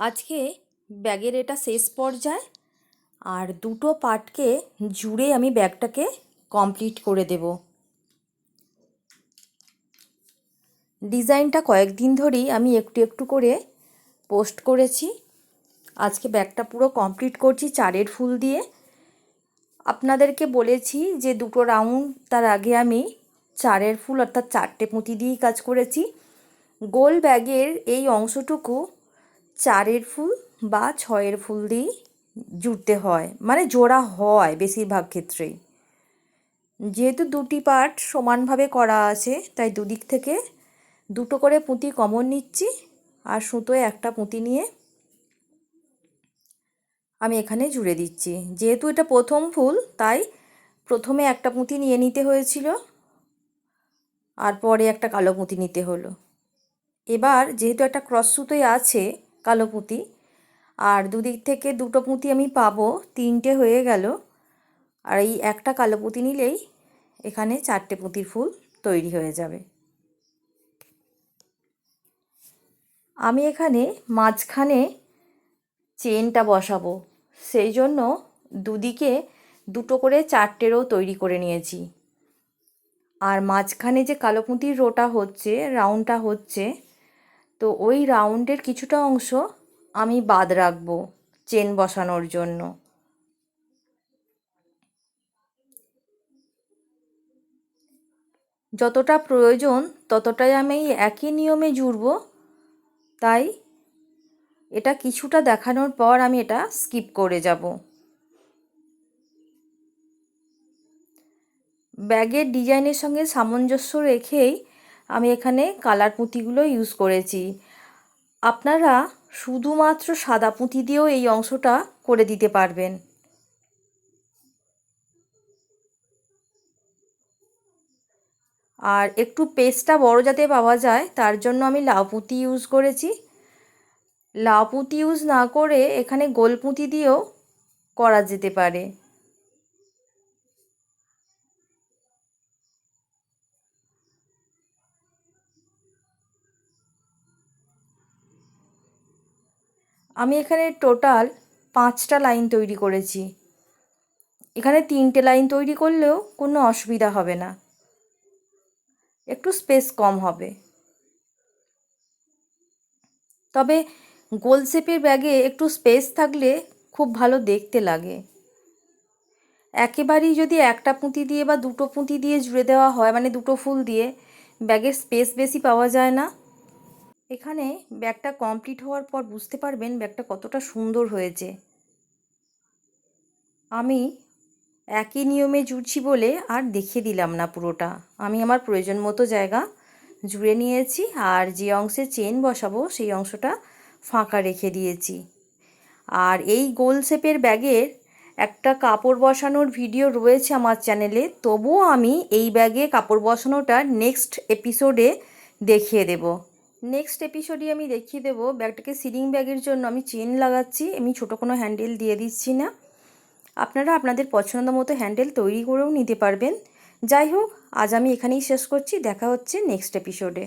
আজকে ব্যাগের এটা শেষ পর্যায় আর দুটো পার্টকে জুড়ে আমি ব্যাগটাকে কমপ্লিট করে দেব। ডিজাইনটা কয়েকদিন ধরেই আমি একটু একটু করে পোস্ট করেছি। আজকে ব্যাগটা পুরো কমপ্লিট করছি চারের ফুল দিয়ে। আপনাদেরকে বলেছি যে দুটো রাউন্ড, তার আগে আমি চারের ফুল অর্থাৎ চারটে পুঁতি দিয়েই কাজ করেছি। গোল ব্যাগের এই অংশটুকু চারের ফুল বা ছয়ের ফুল দিয়েই জুড়তে হয়। মানে জোড়া হয় বেশিরভাগ ক্ষেত্রেই। যেহেতু দুটি পার্ট সমানভাবে করা আছে, তাই দুদিক থেকে দুটো করে পুঁতি কমন নিচ্ছি আর সুতোয় একটা পুঁতি নিয়ে আমি এখানে জুড়ে দিচ্ছি। যেহেতু এটা প্রথম ফুল, তাই প্রথমে একটা পুঁতি নিয়ে নিতে হয়েছিল আর পরে একটা কালো পুঁতি নিতে হলো। এবার যেহেতু একটা ক্রস সুতোই আছে কালো পুঁতি। আর দুদিক থেকে দুটো পুঁতি আমি পাবো। তিনটে হয়ে গেল। আর এই একটা কালো পুঁতি নিলেই এখানে চারটে পুঁতির ফুল তৈরি হয়ে যাবে। আমি এখানে মাঝখানে চেনটা বসাবো। সেই জন্য দুদিকে দুটো করে চারটেরও তৈরি করে নিয়েছি। আর মাঝখানে যে কালো পুঁতির রোটা হচ্ছে, রাউন্ডটা হচ্ছে তো ওই রাউন্ডের কিছুটা অংশ আমি বাদ রাখব চেন বসানোর জন্য। যতটা প্রয়োজন ততটাই আমি একই নিয়মে জুড়ব, তাই এটা কিছুটা দেখানোর পর আমি এটা স্কিপ করে যাব। ব্যাগের ডিজাইনের সঙ্গে সামঞ্জস্য রেখেই আমি এখানে কালার পুঁতিগুলো ইউজ করেছি। আপনারা শুধুমাত্র সাদা পুঁতি দিয়েও এই অংশটা করে দিতে পারবেন। আর একটু পেস্টটা বড় যাতে পাওয়া যায়, তার জন্য আমি লাউ পুঁতি ইউজ করেছি। লাউ পুঁতি ইউজ না করে এখানে গোল পুঁতি দিয়েও করা যেতে পারে। আমি এখানে টোটাল পাঁচটা লাইন তৈরি করেছি। এখানে তিনটে লাইন তৈরি করলেও কোনো অসুবিধা হবে না। একটু স্পেস কম হবে। তবে গোল শেপের ব্যাগে একটু স্পেস থাকলে খুব ভালো দেখতে লাগে। একেবারেই যদি একটা পুঁতি দিয়ে বা দুটো পুঁতি দিয়ে জুড়ে দেওয়া হয় মানে দুটো ফুল দিয়ে ব্যাগের স্পেস বেশি পাওয়া যায় না। এখানে ব্যাগটা কমপ্লিট হওয়ার পর বুঝতে পারবেন ব্যাগটা কতটা সুন্দর হয়েছে। আমি একই নিয়মে জুড়ছি বলে আর দেখিয়ে দিলাম না পুরোটা। আমি আমার প্রয়োজন মতো জায়গা জুড়ে নিয়েছি আর যে অংশে চেন বসাবো সেই অংশটা ফাঁকা রেখে দিয়েছি। আর এই গোল শেপের ব্যাগের একটা কাপড় বসানোর ভিডিও রয়েছে আমার চ্যানেলে, তবুও আমি এই ব্যাগে কাপড় বসানোটা নেক্সট এপিসোডে দেখিয়ে দেব। নেক্সট এপিসোডে আমি দেখিয়ে দেবো ব্যাগটাকে সিলিং ব্যাগের জন্য আমি চেন লাগাচ্ছি, আমি ছোটো কোনো হ্যান্ডেল দিয়ে দিচ্ছি না। আপনারা আপনাদের পছন্দ মতো হ্যান্ডেল তৈরি করেও নিতে পারবেন। যাই হোক, আজ আমি এখানেই শেষ করছি, দেখা হচ্ছে নেক্সট এপিসোডে